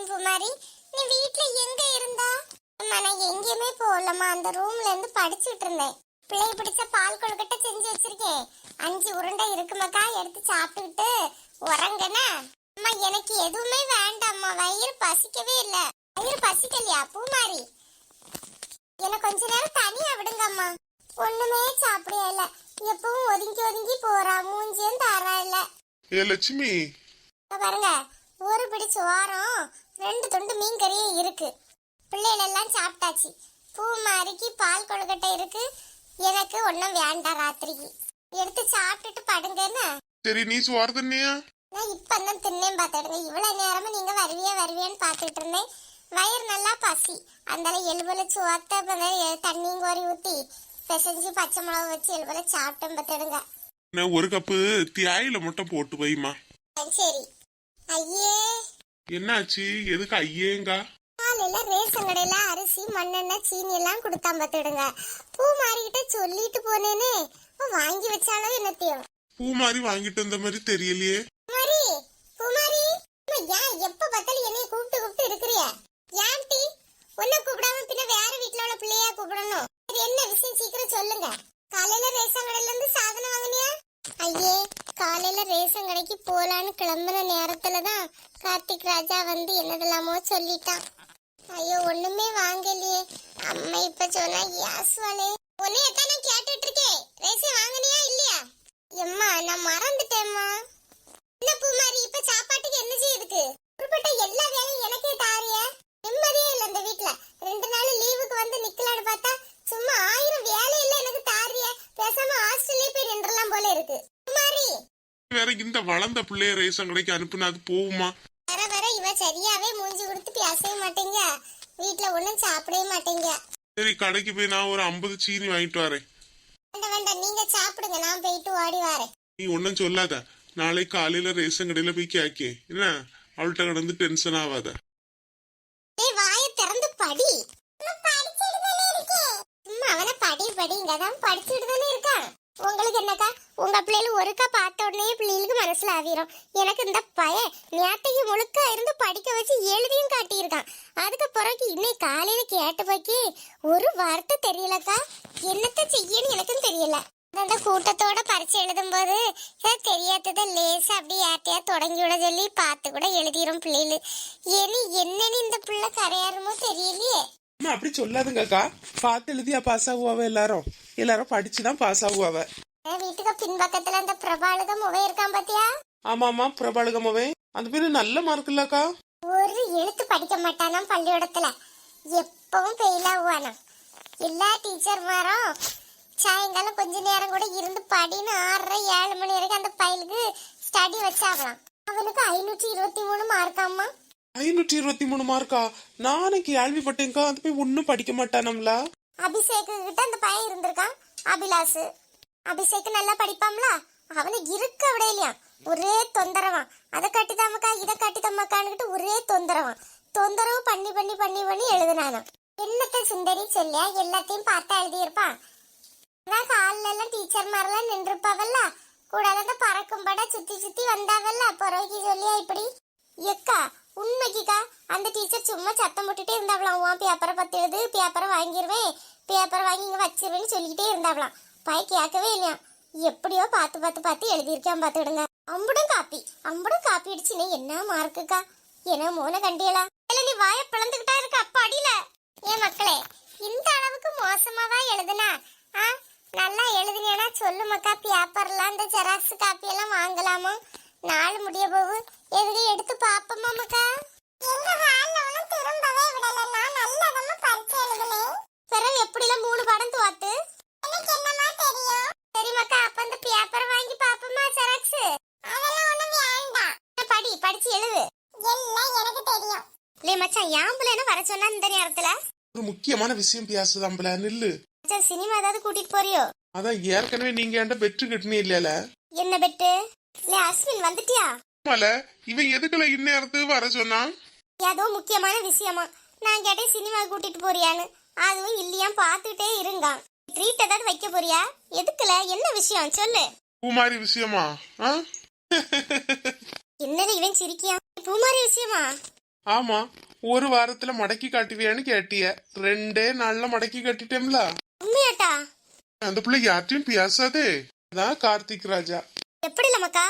வந்தேன் பூமாரி நீ வீட்ல எங்க இருந்தா? அம்மா நான் எங்கேயுமே போகலம்மா. அந்த ரூம்ல இருந்து படிச்சுட்டு இருந்தேன். பிள்ளை பிடிச்ச பால் கொழுக்கட்டை செஞ்சு வச்சிருக்கேன். அஞ்சு உருண்டை இருக்குமாக்கா எடுத்து சாப்பிட்டுக்கிட்டு உறங்கனா. அம்மா எனக்கு எதுவுமே வேண்டாம்மா. வயிறு பசிக்கவே இல்ல. வயிறு பசிக்கலையா பூமாரி? எனக்கு கொஞ்ச நேரம் தனியா விடுங்கம்மா. ஒண்ணுமே சாப்பிடவே இல்ல. எப்பவும் ஒதுங்கி ஒதுங்கி போறா. மூஞ்சியும் தாரா இல்ல. லட்சுமி. பாருங்க. ஒரு பிடி சோறும் ரெண்டு துண்டு மீன் கறியும் இருக்கு. பிள்ளைகள் எல்லாம் சாப்பிட்டாச்சு. பூ மாறிக்கு பால் கொழுக்கட்டை இருக்கு. எனக்கு ஒன்றும் வேண்டாம் ராத்திரிக்கு. எடுத்து சாப்பிட்டுட்டு படுங்கன்னு சரி நீ சோறு தண்ணியா நான் இப்ப தான் தின்னேன் பார்த்துடுங்க. இவ்வளவு நேரமும் நீங்க வருவியா வருவியான்னு பார்த்துட்டு இருந்தேன். வயிறு நல்லா பசி. அந்த எலுபுல சுவத்த தண்ணியும் கோரி ஊத்தி பிசைஞ்சு பச்சை மிளகு வச்சு எலுபுல சாப்பிட்டேன் பார்த்துடுங்க. நான் ஒரு கப்பு தியாயில மட்டும் போட்டு வைமா சரி. ஐயே. என்னாச்சு? எதுக்கு ஐயேங்கா? காலையில ரேஷன் கடையில அரிசி மண்ணெண்ணெய் சீனி எல்லாம் கொடுத்தான் பார்த்துடுங்க பூ மாறிக்கிட்ட சொல்லிட்டு போனேனே. வாங்கி வச்சாலும் என்னத்தையும் பூ மாதிரி வாங்கிட்டு வந்த மாதிரி தெரியலையே குமாரி குமாரி அம்மா, ஏன் எப்ப பார்த்தாலும் என்னைய கூப்பிட்டு கூப்பிட்டு இருக்கிறிய ஏன் டி உன்னை கூப்பிடாம பின்ன வேற வீட்ல உள்ள பிள்ளையா கூப்பிடணும் இது என்ன விஷயம் சீக்கிரம் சொல்லுங்க காலையில ரேஷன் கடையில இருந்து சாதனம் வாங்கினியா ஐயே காலையில ரேஷன் கடைக்கு போலான்னு கிளம்புன நேரத்துல தான் கார்த்திக் ராஜா வந்து என்னதெல்லாமோ சொல்லிட்டான். ஐயோ ஒண்ணுமே வாங்கலையே. அம்மா இப்ப சொன்னா யாசுவாளே உன்னை எத்தனை கேட்டுட்டு இருக்கேன் ரேஷன் வாங்கினியா இல்லையா எம்மா நான் மறந்துட்டேம்மா என்ன பூமாரி இப்ப சாப்பாட்டுக்கு என்ன செய்யுதுக்கு குறிப்பிட்ட எல்லா வேலையும் எனக்கே தாரிய நிம்மதியே இல்ல இந்த வீட்ல ரெண்டு நாள் லீவுக்கு வந்து நிக்கலான்னு பார்த்தா சும்மா ஆயிரம் வேலை இல்ல எனக்கு தாரிய பேசாம ஹாஸ்டல்லே போய் நின்றலாம் போல இருக்கு பூமாரி வளர்ந்த பிள்ளைய ரேஷன் கடைக்கு அனுப்புனா அது போகுமா? வர வர இவ சரியாவே மூஞ்சி கொடுத்து பேசவே மாட்டேங்க. வீட்ல ஒண்ணும் சாப்பிடவே மாட்டேங்க. சரி கடைக்கு போய் நான் ஒரு ஐம்பது சீனி வாங்கிட்டு வரேன். வேண்டாம் வேண்டாம் நீங்க சாப்பிடுங்க நான் போயிட்டு ஓடி வரேன். நீ ஒன்னும் சொல்லாத. நாளைக்கு காலையில ரேஷன் கடையில போய் கேக்கே. என்ன? அவள்கிட்ட கடந்து டென்ஷன் ஆகாத டேய் வாயை திறந்து படி. சும்மா அவனை படி படி. இங்கதான் படிச்சுட்டு தானே இருக்கான் உங்களுக்கு என்னக்கா? உங்க பிள்ளைகள் ஒருக்கா பார்த்த உடனே பிள்ளைகளுக்கு மனசுல ஆவிரும் எனக்கு இந்த பையன் நேத்தைக்கு முழுக்க இருந்து படிக்க வச்சு எழுதியும் காட்டியிருக்கான். அதுக்கு பிறகு இன்னைக்கு காலையில கேட்ட போக்கி ஒரு வார்த்தை தெரியலக்கா. என்னத்த செய்யன்னு எனக்கும் தெரியல. அந்த கூட்டத்தோட பரிச்சை எழுதும்போது தெரியாததை லேசா அப்படி யார்ட்டையா தொடங்கி விட சொல்லி பார்த்து கூட எழுதிரும் பிள்ளைகள். இனி என்னன்னு இந்த பிள்ளை கரையாருமோ தெரியலையே. அம்மா அப்படி சொல்லாதுங்கக்கா. பார்த்து எழுதியா பாஸ் ஆகுவாவ எல்லாரும்? எல்லாரும் படிச்சுதான் பாஸ் ஆகுவாவ. வீட்டுக்கு பின்பக்கத்துல அந்த பிரபாளுக முகம் இருக்கான் பாத்தியா? ஆமாமா பிரபாலகமாவே அந்த பேரு நல்ல மார்க் இல்லக்கா. ஒரு எழுத்து படிக்க மாட்டானாம் பள்ளிக்கூடத்துல. எப்பவும் ஃபெயில் ஆகுவானா எல்லா டீச்சர்மாரும் சாயங்காலம் கொஞ்ச நேரம் கூட இருந்து படின்னு ஆறரை ஏழு மணி வரைக்கும் அந்த பையலுக்கு ஸ்டடி வச்சாகலாம் அவனுக்கு ஐநூற்றி இருபத்தி மூணு மார்க்காமா ஐநூற்றி இருபத்தி மூணு மார்க்கா நானும் கேள்விப்பட்டேங்க்கா அந்த போய் ஒன்னும் படிக்க மாட்டானம்ல. அபிஷேக்கு கிட்ட அந்த பையன் இருந்திருக்கான் அபிலாஷ் அபிஷேக் நல்லா படிப்பாம்ல? அவனுக்கு இருக்க விடையிலையா ஒரே தொந்தரவான். அதை கட்டிதாமக்கா இதை கட்டிதம்மக்கான்னுட்டு ஒரே தொந்தரவான். தொந்தரவு பண்ணி பண்ணி பண்ணி பண்ணி எழுதுனானான் என்னத்த சுந்தரி சொல்லியா? எல்லாத்தையும் பார்த்தா எழுதியிருப்பான் அதான் காலில் எல்லாம் டீச்சர் மாதிரிலாம் நின்றுப்பாவல்ல கூடாத பறக்கும் பட சுத்தி சுத்தி வந்தாவல்ல? பிறகு சொல்லியா இப்படி? எக்கா சும்மா சத்தம் போட்டுட்டே இருந்தாவலாம் உன் பேப்பரை பத்தி எழுது பேப்பரை வாங்கிடுவேன் பேப்பர் வாங்கி இங்கே வச்சிருவேன்னு சொல்லிக்கிட்டே இருந்தாவலாம் பாய் கேட்கவே இல்லையா எப்படியோ பார்த்து பார்த்து பார்த்து எழுதியிருக்கான் பார்த்துடுங்க அம்புடும் காப்பி அம்புடும் காப்பி அடிச்சுனே என்ன மார்க்குக்கா என்ன மோன கண்டியலா. இல்லை நீ வாயை பிளந்துக்கிட்டா இருக்க அப்பா அடியில. ஏன் மக்களே இந்த அளவுக்கு மோசமாவா எழுதுனா? ஆ? நல்லா எழுதுனேனா சொல்லு மக்கா பேப்பர்லாம் இந்த ஜெராக்ஸ் காப்பியெல்லாம் வாங்கலாமா? நாள் முடிய போகு எதுக்கு எடுத்து பார்ப்போமா மக்கா? எங்க ஹால்ல ஒண்ணும் திரும்பவே விடல. நான் நல்லதமா பரிச்சை எழுதுனேன் பிறகு எப்படிலாம் மூணு படம் துவாத்து? எனக்கு என்னமா தெரியும்? சரி மக்கா அப்ப அந்த பேப்பர் வாங்கி பாப்போமா ஜெராக்ஸ் அதெல்லாம் ஒண்ணும் வேண்டாம். படி படிச்சு எழுது. எல்லாம் எனக்கு தெரியும். லே மச்சான் யாம்புலன்னு வர சொன்னா இந்த நேரத்துல? ஒரு முக்கியமான விஷயம் பேசுதாம்பல நில்லு. சினிமா ஏதாவது கூட்டிட்டு போறியோ? அதான் ஏற்கனவே நீங்க என்கிட்ட பெற்று கட்டினே இல்லையால? என்ன பெட்டு லே அஸ்வின் வந்துட்டியா? மல இவன் எதுக்குல இந்நேரத்துக்கு வர சொன்னான்? ஏதோ முக்கியமான விஷயமா? நான் கேட்டேன் சினிமா கூட்டிட்டு போறியான்னு? அதுவும் இல்லையா பார்த்துட்டே இருங்க ட்ரீட் ஏதாவது வைக்க போறியா? எதுக்குல? என்ன விஷயம்? சொல்லு. பூமாரி விஷயமா? என்னது இவன் சிரிக்கியா? பூமாரி விஷயமா? ஆமா ஒரு வாரத்துல மடக்கி காட்டுவியான்னு கேட்டிய. ரெண்டே நாள்ல மடக்கி கட்டிட்டேம்ல உண்மையாட்டா? அந்த பிள்ளை யார்ட்டையும் பேசாதே. அதான் கார்த்திக் ராஜா. எப்படி நமக்கா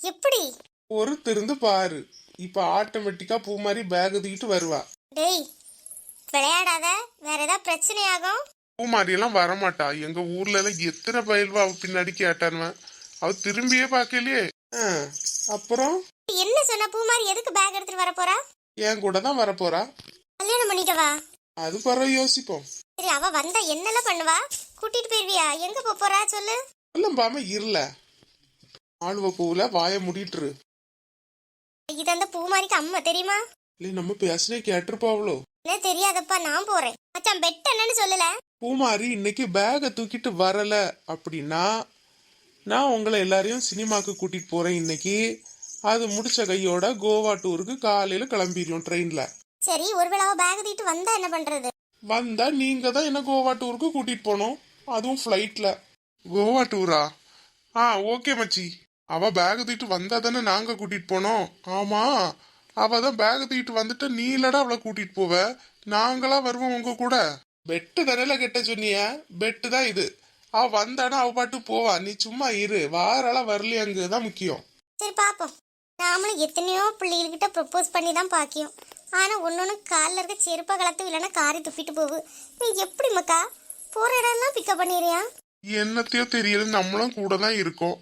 எப்படி? ஒரு திருந்து பாரு. இப்ப ஆட்டோமேட்டிக்கா பூ மாதிரி பேக் தூக்கிட்டு வருவா. டேய் விளையாடாத. வேற ஏதாவது பிரச்சனையாகும்? பூமாரியெல்லாம் வரமாட்டா. எங்க ஊர்ல எல்லாம் எத்தனை பயில்வா அவ பின்னாடி கேட்டானுவன் அவ திரும்பியே பார்க்கலையே. அப்புறம்? என்ன சொன்ன? பூ மாதிரி எதுக்கு பேக் எடுத்துட்டு வர போறா? என் கூட தான் வரப்போறா கல்யாணம் பண்ணிட்டவா அது பரவ யோசிப்போம். சரி அவ வந்தா என்னெல்லாம் பண்ணுவா? கூட்டிட்டு போயிருவியா? எங்க போறா? சொல்லு. எல்லாம் பாம இருல ஆளுவ பூவுல வாய முடிட்டுரு இது அந்த பூ மாதிரிக்கு அம்மா தெரியுமா? இல்லை நம்ம பேசினே கேட்டிருப்பாவளோ என்ன தெரியாதப்பா நான் போறேன். மச்சான் பெட் என்னன்னு சொல்லல. பூமாரி இன்னைக்கு பேகை தூக்கிட்டு வரல. அப்படின்னா நான் உங்களை எல்லாரையும் சினிமாக்கு கூட்டிட்டு போறேன் இன்னைக்கு. அது முடிச்ச கையோட கோவா டூருக்கு காலையில கிளம்பிடுவோம் ட்ரெயின்ல சரி ஒருவேளை அவ பேக் தூக்கிட்டு வந்தா என்ன பண்றது? வந்தா நீங்க தான் என்ன கோவா டூருக்கு கூட்டிட்டு போகணும் அதுவும் ஃப்ளைட்ல கோவா டூரா ஆ? ஓகே மச்சி. அவ பேக் தூக்கிட்டு வந்தா தானே நாங்க கூட்டிட்டு போனோம். ஆமா அவ தான் பேக் தூக்கிட்டு வந்துட்டு நீ இல்லடா அவளை கூட்டிட்டு போவ. நாங்களா வருவோம் உங்க கூட. பெட்டு தானே கெட்ட சொன்னிய பெட்டு தான் இது. அவ வந்தானா அவ பாட்டு போவா. நீ சும்மா இரு வாராலாம் வரலையாங்கிறது தான் முக்கியம். சரி பாப்போம். நாமளும் எத்தனையோ பிள்ளைகள்கிட்ட ப்ரப்போஸ் பண்ணி தான் பாக்கியோம். ஆனா ஒன்னொன்னு காலில் இருக்க செருப்பை கலத்து இல்லைன்னா காரி துப்பிட்டு போகு. நீ எப்படி மக்கா? போற இடம்லாம் பிக்கப் பண்ணிடுறியா? என்னத்தையோ தெரியல நம்மளும் கூட தான் இருக்கோம்.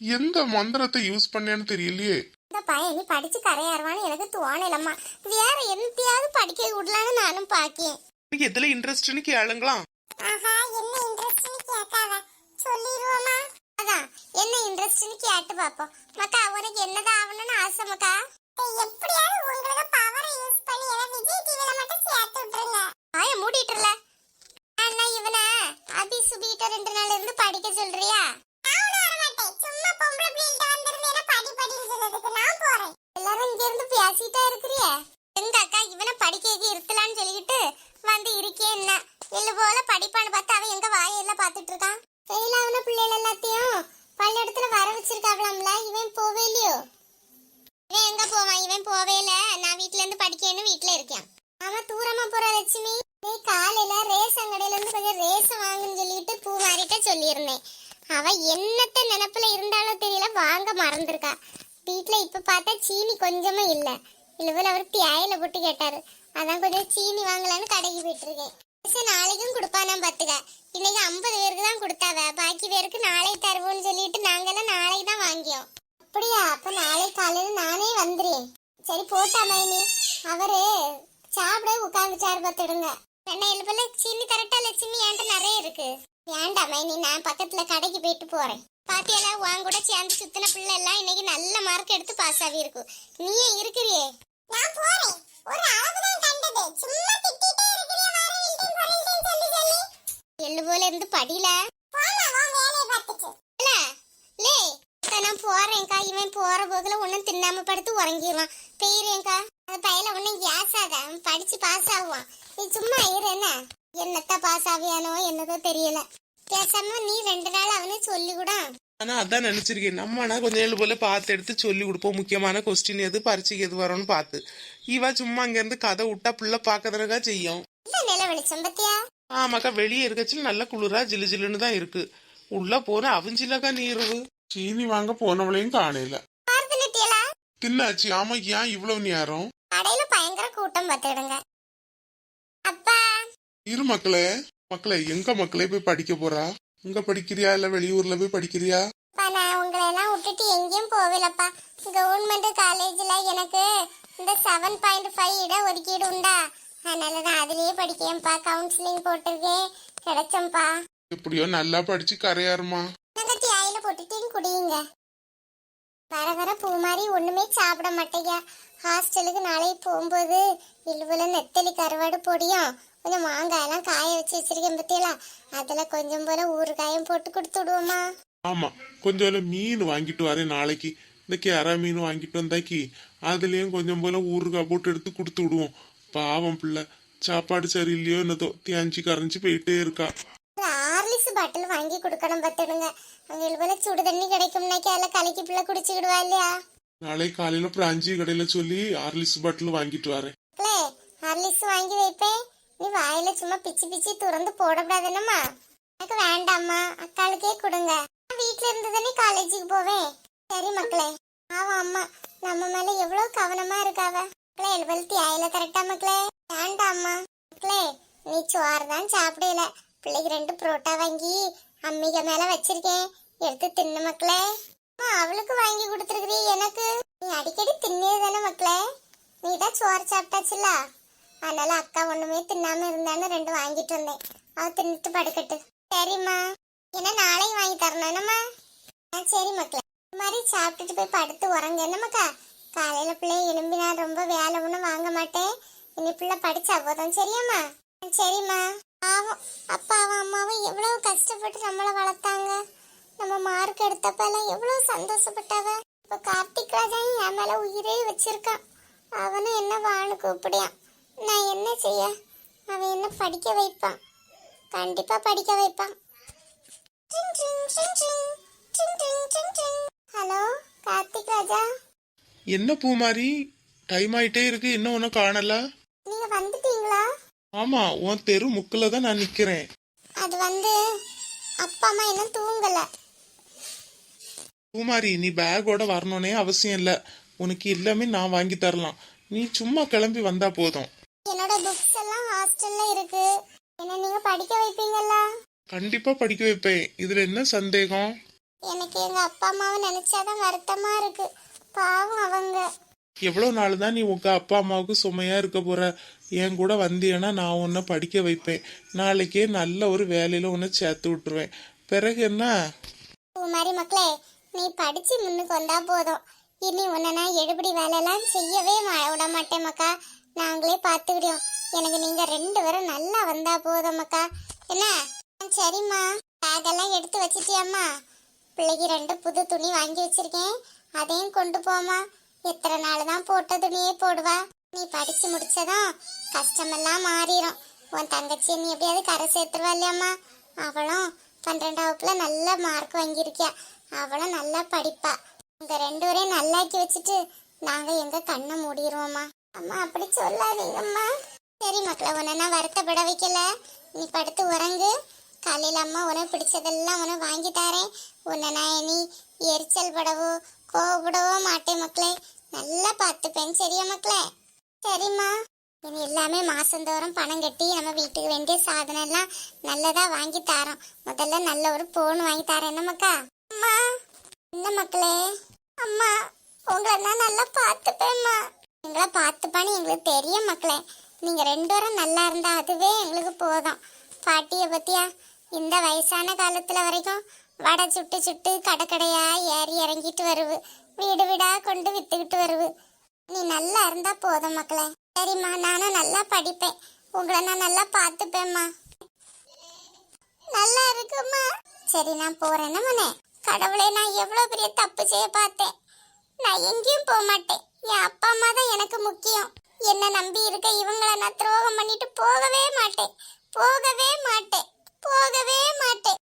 எந்த மந்திரத்தை யூஸ் பண்ணேன்னு தெரியலையே. இந்த பையன் நீ படிச்சு கரையாருவான்னு எனக்கு தோணலம்மா வேற என்னத்தையாவது படிக்க விடலான்னு நானும் பாக்கேன். உனக்கு எதுல இன்ட்ரெஸ்ட்னு கேளுங்களாம் ஆஹா என்ன இன்ட்ரெஸ்ட்னு கேட்காத சொல்லிடுவோமா அதான் என்ன இன்ட்ரெஸ்ட்னு கேட்டு பாப்போம். மக்கா உனக்கு என்னதான் ஆகணும்னு ஆசை மக்கா? எப்படியாவது உங்களுக்கு பவரை யூஸ் பண்ணி என்ன விஜய் டிவில மட்டும் சேர்த்து விட்டுருங்க. ஆய மூடிட்டுல அண்ணா இவன? அபி சுபிட்ட ரெண்டு நாள் இருந்து படிக்க சொல்றியா? எல்லாரும் இங்க இருந்து பேசிட்டா இருக்கிறியே. எங்க அக்கா இவனை படிக்க இருத்தலான்னு சொல்லிக்கிட்டு வந்து இருக்கே என்ன? எள்ளு போல படிப்பான்னு பார்த்து அவன் எங்க வாயெல்லாம் பார்த்துட்டு இருக்கான்? ஃபெயில் ஆகுன பிள்ளைகள் எல்லாத்தையும் பள்ளியிடத்துல வர வச்சிருக்காங்களாம்ல இவன் போவே இல்லையோ? இவன் எங்க போவான்? இவன் போவே இல்ல. நான் வீட்ல இருந்து படிக்கணும் வீட்ல இருக்கேன். அவன் தூரமா போற லட்சுமி. நீ காலையில ரேஷன் கடையில இருந்து கொஞ்சம் ரேஷன் வாங்குன்னு சொல்லிட்டு பூ மாறிட்ட சொல்லியிருந்தேன். அவ என்னத்த நினப்புல இருந்தாலும் தெரியல வாங்க மறந்துருக்கா. வீட்டில் இப்ப பார்த்தா சீனி கொஞ்சமும் இல்ல. இல்லவில் அவர் தியாயில போட்டு கேட்டாரு. அதான் கொஞ்சம் சீனி வாங்கலான்னு கடைக்கு போயிட்டு இருக்கேன் நாளைக்கும் கொடுப்பானா பாத்துக்க. இன்னைக்கு ஐம்பது பேருக்கு தான் கொடுத்தாவ. பாக்கி பேருக்கு நாளை தருவோம்னு சொல்லிட்டு நாங்கெல்லாம் நாளைக்கு தான் வாங்கியோம். அப்படியா? அப்ப நாளை காலையில நானே வந்துறேன். சரி போட்டா மைனி. அவரு சாப்பிட உட்காந்துச்சாரு பார்த்துடுங்க என்ன எழுப்பல சீனி கரெக்டா லட்சுமி என்கிட்ட நிறைய இருக்கு. ஏன்டா மைனி நான் பக்கத்துல கடைக்கு போயிட்டு போறேன். பாத்தியல உன் கூட சேர்ந்து சுத்தின பிள்ளை எல்லாம் இன்னைக்கு நல்ல மார்க் எடுத்து பாஸ் ஆகி இருக்கும் நீயே இருக்கிறியே. நான் போறேன். ஒரு அளவு தான் கண்டது. சும்மா திட்டிட்டே இருக்கிறியே வர வேண்டிய சொல்லி சொல்லி. எள்ளு போல இருந்து படியில. இல்ல, லே, நான் போறேன்க்கா. இவன் போற போகுல ஒன்னும் தின்னாம படுத்து உறங்கிடுவான். பெய்யறேன்க்கா அந்த பையல ஒன்னும் கேஸ் அவன் படிச்சு பாஸ் ஆகுவான். நீ சும்மா இரு என்ன? என்னத்த பாஸ் ஆவியானோ என்னதோ தெரியல. பேசாம நீ ரெண்டு நாள் அவனை சொல்லி கூட ஆனா அதான் நினைச்சிருக்கேன். நம்ம ஆனா கொஞ்சம் ஏழு போல பார்த்து எடுத்து சொல்லி கொடுப்போம் முக்கியமான கொஸ்டின் எது பரீட்சைக்கு எது வரும்னு பார்த்து. இவ சும்மா அங்க இருந்து கதை விட்டா பிள்ளை பாக்கறதுக்கா செய்யும். இல்ல நில வெளிச்சம் பத்தியா? ஆமாக்கா வெளியே இருக்கச்சில் நல்ல குளிரா ஜிலு ஜிலுன்னு தான் இருக்கு. உள்ள போன அவிஞ்சிலக்கா நீருவு சீனி வாங்க போனவளையும் காணையில தின்னாச்சு. ஆமா ஏன் இவ்வளவு நேரம்? கடையில பயங்கர கூட்டம் பார்த்துடுங்க இரு மக்களே மக்களே எங்க மக்களே போய் படிக்க போறா? இங்க படிக்கிறியா இல்ல வெளியூர்ல போய் படிக்கிறியா? நான் உங்களை எல்லாம் விட்டுட்டு எங்கேயும் போகலப்பா கவர்மெண்ட் காலேஜ்ல எனக்கு இந்த செவன் பாயிண்ட் ஃபைவ் இட ஒதுக்கீடு உண்டா? அதனால நான் அதுலயே படிக்கேன்ப்பா கவுன்சிலிங் போட்டிருக்கேன். கிடைச்சம்பா எப்படியோ நல்லா படிச்சு கரையாருமா. நாங்க தியாயில போட்டுட்டு குடியுங்க வர வர பூ மாதிரி ஒண்ணுமே சாப்பிட மாட்டேங்க ஹாஸ்டலுக்கு நாளைக்கு போகும்போது இழுவுல நெத்தலி கருவாடு பொடியும் கொஞ்சம் மாங்காயெல்லாம் காய வச்சு வச்சிருக்கேன் பத்தியலா. அதுல கொஞ்சம் போல ஊறுகாயும் போட்டு கொடுத்து விடுவோமா? ஆமா கொஞ்சம் மீன் வாங்கிட்டு வரேன் நாளைக்கு. இந்த கேரா மீன் வாங்கிட்டு வந்தாக்கி அதுலயும் கொஞ்சம் போல ஊறுகாய் போட்டு எடுத்து கொடுத்து விடுவோம். பாவம் பிள்ளை சாப்பாடு சரியில்லையோ என்னதோ தேஞ்சி கரைஞ்சு போயிட்டே இருக்கா. ஆர்லிஸ் பாட்டில் வாங்கி கொடுக்கணும் பார்த்துடுங்க அங்க இழுவல சுடு தண்ணி கிடைக்கும்னாக்கி அதில் கலக்கி பிள்ளை குடிச்சுக்கிடுவா இல்லையா? நாளை காலையில பிராஞ்சி கடையில சொல்லி ஹார்லிக்ஸ் பாட்டில் வாங்கிட்டு வரேன் ஹார்லிக்ஸ் வாங்கி வைப்பேன் நீ வாயில சும்மா பிச்சு பிச்சு துறந்து போடக்கூடாதுன்னம்மா எனக்கு வேண்டாம்மா அக்காளுக்கே கொடுங்க வீட்டுல இருந்ததுன்னே காலேஜுக்கு போவேன் சரி மக்களே ஆமா அம்மா நம்ம மேல எவ்வளவு கவனமா இருக்காவ மக்களே எழுபத்தி ஆயில கரெக்டா மக்களே வேண்டாம்மா மக்களே நீ சோறு தான் சாப்பிடல பிள்ளைக்கு ரெண்டு புரோட்டா வாங்கி அம்மிக மேல வச்சிருக்கேன் எடுத்து தின்னு மக்களே அவளுக்கு வாங்கி கொடுத்துருக்கிறீ எனக்கு? நீ அடிக்கடி தின்னே தானே மக்களே? நீ தான் சோறு சாப்பிட்டாச்சுல அதனால அக்கா ஒண்ணுமே தின்னாம இருந்தான்னு ரெண்டு வாங்கிட்டு வந்தேன். அவ தின்னுட்டு படுக்கட்டு. சரிம்மா. ஏன்னா நாளையும் வாங்கி தரணும் என்னம்மா? ஆ சரி மக்களே. இது மாதிரி சாப்பிட்டுட்டு போய் படுத்து உறங்க. என்னமாக்கா காலையில பிள்ளை எழும்பி நான் ரொம்ப வேலை ஒன்றும் வாங்க மாட்டேன். இனி பிள்ளை படிச்சு போதும் சரியாம்மா? சரிம்மா. பாவம். அப்பாவும் அம்மாவும் எவ்வளவு கஷ்டப்பட்டு நம்மளை வளர்த்தாங்க. நம்ம மார்க் எடுத்தப்பெல்லாம் எவ்வளவு சந்தோஷப்பட்டாவ? இப்ப கார்த்திக் ராஜா என் மேல உயிரே வச்சிருக்கான். அவனும் என்ன வான்னு கூப்பிடியான் நான் என்ன செய்ய? அவன் என்ன படிக்க வைப்பான்? கண்டிப்பா படிக்க வைப்பான். ஹலோ கார்த்திக் ராஜா? என்ன பூமாரி? டைம் ஆயிட்டே இருக்கு. இன்னும் ஒன்றும் காணல. நீங்க வந்துட்டீங்களா? ஆமா உன் தெரு முக்கில் தான் நான் நிக்கிறேன். அது வந்து அப்பா அம்மா இன்னும் தூங்கல. பூமாரி நீ பேக்கோட வரணும்னே அவசியம் இல்லை. உனக்கு எல்லாமே நான் வாங்கி தரலாம். நீ சும்மா கிளம்பி வந்தா போதும். என்னோட புக்ஸ் எல்லாம் ஹாஸ்டல்ல இருக்கு. என்ன நீங்க படிக்க வைப்பீங்கல்ல? கண்டிப்பா படிக்க வைப்பேன். இதுல என்ன சந்தேகம்? எனக்கு எங்க அப்பா அம்மாவை நினைச்சாதான் வருத்தமா இருக்கு. பாவம் அவங்க. எவ்வளவு நாள் தான் நீ உங்க அப்பா அம்மாவுக்கு சுமையா இருக்க போற? என் கூட வந்தீங்கன்னா நான் உன்னை படிக்க வைப்பேன். நாளைக்கே நல்ல ஒரு வேலையில உன்னை சேர்த்து விட்டுருவேன். பிறகு என்ன? மாதிரி மக்களே நீ படிச்சு முன்னுக்கு வந்தா போதும். இனி உன்னை நான் எடுபடி வேலையெல்லாம் செய்யவே மா- விட மாட்டேன் மக்கா. நாங்களே பார்த்துக்கிட்டோம் எனக்கு நீங்க ரெண்டு பேரும் நல்லா வந்தா போதும் மக்கா. என்ன? சரிம்மா. பேகெல்லாம் எடுத்து வச்சிட்டியாம்மா. பிள்ளைக்கு ரெண்டு புது துணி வாங்கி வச்சிருக்கேன். அதையும் கொண்டு போமா எத்தனை நாள் தான் போட்ட துணியே போடுவா. நீ படிச்சு முடிச்சதும் கஷ்டமெல்லாம் மாறிடும் உன் தங்கச்சி நீ எப்படியாவது கரை சேர்த்துருவா இல்லையாம்மா? அவளும் பன்னிரெண்டாவதுல நல்ல மார்க் வாங்கியிருக்கியா. அவளும் நல்லா படிப்பா. உங்க ரெண்டு பேரையும் நல்லாக்கி வச்சுட்டு நாங்க எங்க கண்ணை மூடிடுவோம்மா அம்மா அப்படி சொல்லாதீங்கம்மா. சரி மக்களை உன்னை நான் வருத்தப்பட வைக்கல. நீ படுத்து உறங்கு. காலையில் அம்மா உனக்கு பிடிச்சதெல்லாம் உனக்கு வாங்கி தரேன். உன்னை நான் நீ எரிச்சல் படவோ கோவப்படவோ மாட்டேன் மக்களே. நல்லா பார்த்துப்பேன் சரியா மக்களே? சரிம்மா. இனி எல்லாமே மாசந்தோறும் பணம் கட்டி நம்ம வீட்டுக்கு வேண்டிய சாதனம் எல்லாம் நல்லதா வாங்கி தரோம். முதல்ல நல்ல ஒரு போன் வாங்கி தரேன் என்னமக்கா அம்மா. என்ன மக்களே? அம்மா உங்களை நான் நல்லா பார்த்துப்பேம்மா. எங்களை பார்த்துப்பான்னு எங்களுக்கு தெரியும் மக்களே. நீங்க ரெண்டு பேரும் நல்லா இருந்தா அதுவே எங்களுக்கு போதும். பாட்டிய பத்தியா இந்த வயசான காலத்துல வரைக்கும் வடை சுட்டு சுட்டு கடை ஏறி இறங்கிட்டு வருவு. வீடு வீடா கொண்டு வித்துக்கிட்டு வருவு. நீ நல்லா இருந்தா போதும் மக்களே. சரிம்மா நானும் நல்லா படிப்பேன். உங்களை நான் நல்லா பார்த்துப்பேம்மா. நல்லா இருக்குமா சரி நான் போறேன். மனே கடவுளே நான் எவ்வளோ பெரிய தப்பு செய்ய பார்த்தேன். நான் எங்கேயும் போக மாட்டேன். என் அப்பா அம்மா தான் எனக்கு முக்கியம். என்ன நம்பி இருக்க இவங்கள நான் துரோகம் பண்ணிட்டு போகவே மாட்டேன். போகவே மாட்டேன். போகவே மாட்டேன்.